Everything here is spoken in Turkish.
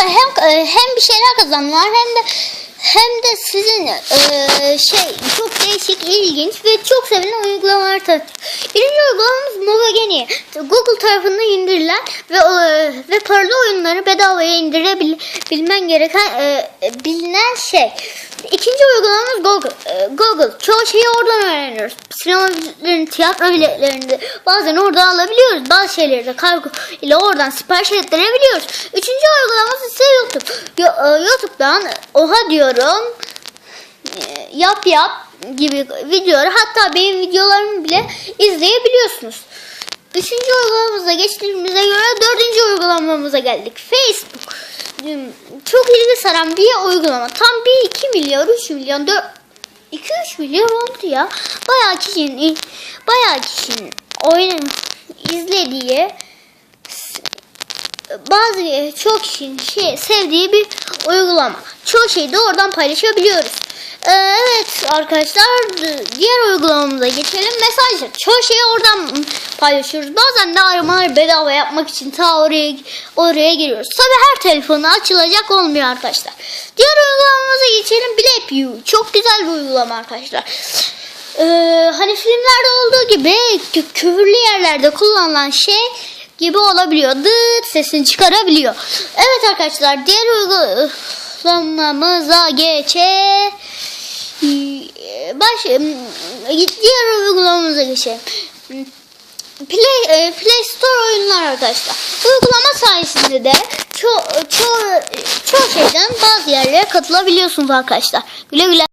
hem e, hem bir şeyler kazanlar hem de hem de sizin e, şey çok değişik, ilginç ve çok sevilen uygulamalar tanıtıyor. Birinci Movageni. Google tarafından indirilen ve e, ve paralı oyunları bedavaya indirebilmen gereken e, bilinen şey. İkinci uygulamamız Google. E, Google. Çoğu şeyi oradan öğreniyoruz. Sinema biletlerini, tiyatro biletlerini bazen oradan alabiliyoruz. Bazı şeyleri de kargo ile oradan sipariş ettirebiliyoruz. Üçüncü uygulamamız ise YouTube. Yo- e, YouTube'dan oha diyorum e, yap yap gibi videoları hatta benim videolarımı bile izleyebiliyorsunuz. Üçüncü uygulamamıza geçtiğimize göre dördüncü uygulamamıza geldik. Facebook. Çok ilgi saran bir uygulama. Tam bir 2 milyar 3 milyon 4 2-3 milyar oldu ya. Bayağı kişinin bayağı kişinin oyun izlediği bazı çok kişinin şey, sevdiği bir uygulama. Çoğu şeyi de oradan paylaşabiliyoruz. Ee, arkadaşlar diğer uygulamamıza geçelim. Mesajlar. Çoğu şeyi oradan paylaşıyoruz. Bazen de aramaları bedava yapmak için ta oraya oraya giriyoruz. Tabi her telefonu açılacak olmuyor arkadaşlar. Diğer uygulamamıza geçelim. Blap You. Çok güzel bir uygulama arkadaşlar. Ee, hani filmlerde olduğu gibi kü- küfürlü yerlerde kullanılan şey gibi olabiliyor. Dıt sesini çıkarabiliyor. Evet arkadaşlar diğer uygulamamıza geçe baş diğer uygulamamıza geçelim. Play, e, Play Store oyunlar arkadaşlar. Uygulama sayesinde de çoğu ço çoğu şeyden bazı yerlere katılabiliyorsunuz arkadaşlar. Güle güle.